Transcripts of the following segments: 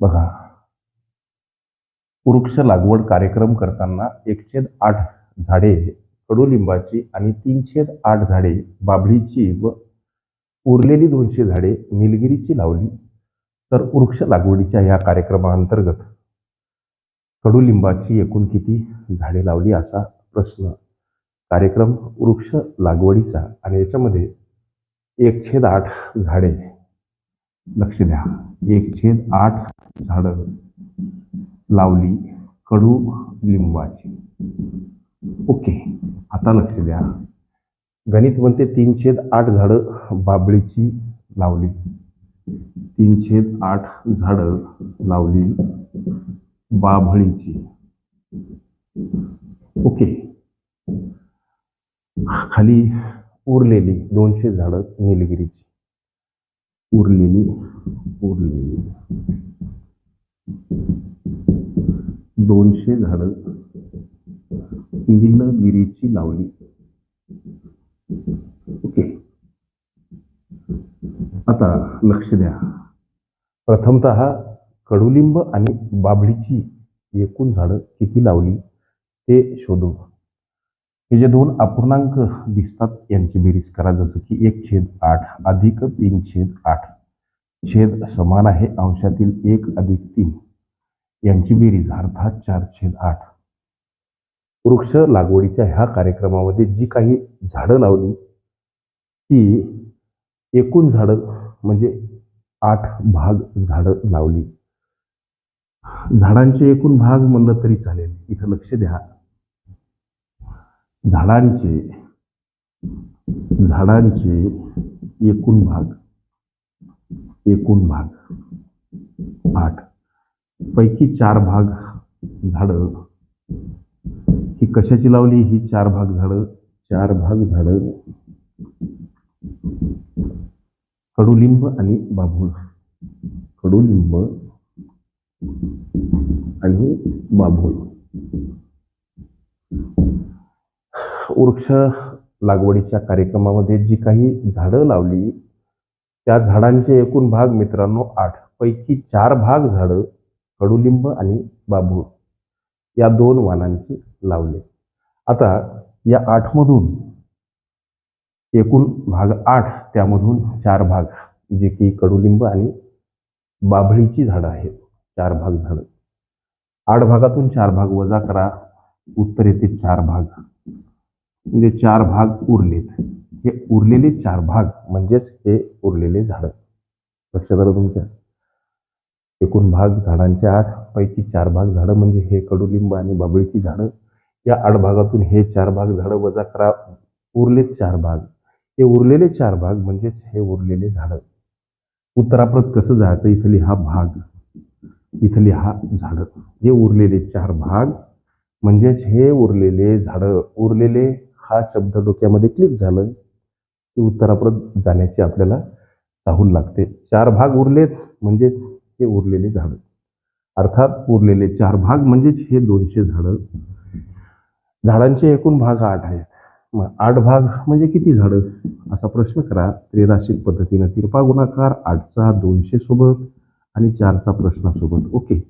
बघा. वृक्ष लागवड कार्यक्रम करताना एकशे आठ झाडे कडुलिंबाची आणि तीनशे आठ झाडे बाभळीची व उरलेली दोनशे झाडे निलगिरीची लावली. तर वृक्ष लागवडीच्या या कार्यक्रमाअंतर्गत कडुलिंबाची एकूण किती झाडे लावली असा प्रश्न. कार्यक्रम वृक्ष लागवडीचा आणि याच्यामध्ये एक छेद आठ झाडे लक्ष द्या. एक छेद आठ झाडं लावली कडू लिंबाची. ओके आता लक्ष द्या. गणित म्हणते तीन छेद आठ झाडं बाबळीची लावली. तीन छेद आठ झाडं लावली बाभळीची. ओके. खाली उरलेली दोनशे झाडं निलगिरीची. उरलेली उरलेली. दोनशे झाडं निलगिरीची लावली. ओके. आता लक्ष द्या. प्रथमत कडुलिंब आणि बाभळीची एकूण झाडं किती लावली ते शोधू. हे जे दोन अपूर्णांक दिसतात यांची बेरीज करा. जसं की एक छेद आठ अधिक तीन छेद आठ छेद समान आहे. अंशातील एक अधिक तीन यांची बेरीज अर्थात चार छेद आठ. वृक्ष लागवडीच्या ह्या कार्यक्रमामध्ये जी काही झाडं लावली ती एकूण झाडं म्हणजे आठ भाग झाडं लावली. झाडांचे एकूण भाग म्हणलं तरी चालेल. इथं लक्ष द्या. झाडांचे झाडांचे एकूण भाग एकूण भाग आठ. पैकी चार भाग झाडं. ही कशाची लावली? ही चार भाग झाडं. चार भाग झाडं. कडुलिंब आणि बाभूळ. कडुलिंब आणि बाभूळ. वृक्ष लागवडीच्या कार्यक्रमामध्ये जी काही झाडं लावली त्या झाडांचे एकूण भाग मित्रांनो आठ पैकी चार भाग झाडं कडुलिंब आणि बाभूळ या दोन वाणांची लावले. आता या आठमधून एकूण भाग आठ त्यामधून चार भाग जे की कडुलिंब आणि बाभळीची झाडं आहेत चार भाग झाडं. आठ भागातून चार भाग वजा करा उत्तर येते चार भाग म्हणजे चार भाग उरलेत. हे उरलेले चार भाग म्हणजेच हे उरलेले झाडं. लक्षात आलं तुमच्या? एकूण भाग झाडांचे आठ पैकी चार भाग झाडं म्हणजे हे कडुलिंब आणि बाबळीची झाडं. या आठ भागातून हे चार भाग झाडं वजा करा. उरलेत चार भाग. हे उरलेले चार भाग म्हणजेच हे उरलेले झाडं. उत्तराप्रत कसं जायचं? इथली हा भाग. इथली हा झाडं. हे उरलेले चार भाग म्हणजेच हे उरलेले झाडं. उरलेले हा शब्द डोक्यामध्ये क्लिक झालं की उत्तरापर्यंत जाण्याची आपल्याला चाहूल लागते. चार भाग उरलेत म्हणजेच हे उरलेले झाडं. अर्थात उरलेले चार भाग म्हणजेच हे दोनशे झाडं. झाडांचे एकूण भाग आठ आहेत. मग आठ भाग म्हणजे किती झाडं? असा प्रश्न करा. त्रिराशिक पद्धतीनं तिरपा गुणाकार आठचा दोनशे सोबत आणि चारचा प्रश्नासोबत. ओके.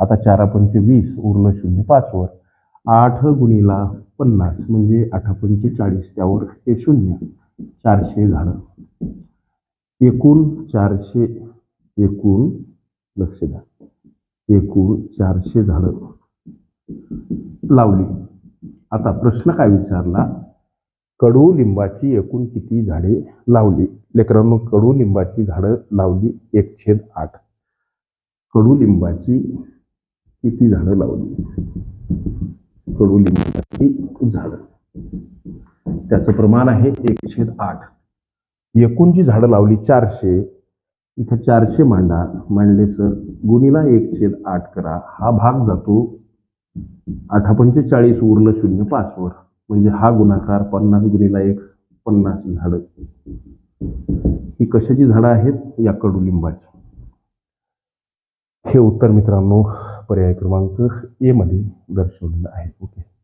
आता चारा पंचे वीस उरलं शून्य पाचवर. आठ गुणीला पन्नास म्हणजे आठा पंचे चाळीस त्यावर हे शून्य चारशे झाडं एकूण चारशे एकूण लक्ष द्या. एकूण चारशे झाडं लावली. आता प्रश्न काय विचारला? कडू लिंबाची एकूण किती झाडे लावली? लेकरांनो कडू लिंबाची झाडं लावली एक छेद आठ. कडू लिंबाची किती झाडं लावली? कडुलिंबाची झाडं. त्याचं प्रमाण आहे एकशे आठ. एकूण जी झाडं लावली चारशे इथं चारशे मांडा मांडले सर. गुणीला एक छेद आठ करा. हा भाग जातो आठा पंचेचाळीस उरलं शून्य पाचवर. म्हणजे हा गुणाकार पन्नास गुणीला एक पन्नास झाडं. ही कशाची झाडं आहेत? या कडुलिंबाची. हे उत्तर मित्रांनो पर्याय क्रमांक ए मध्ये दर्शवलेलं आहे. ओके.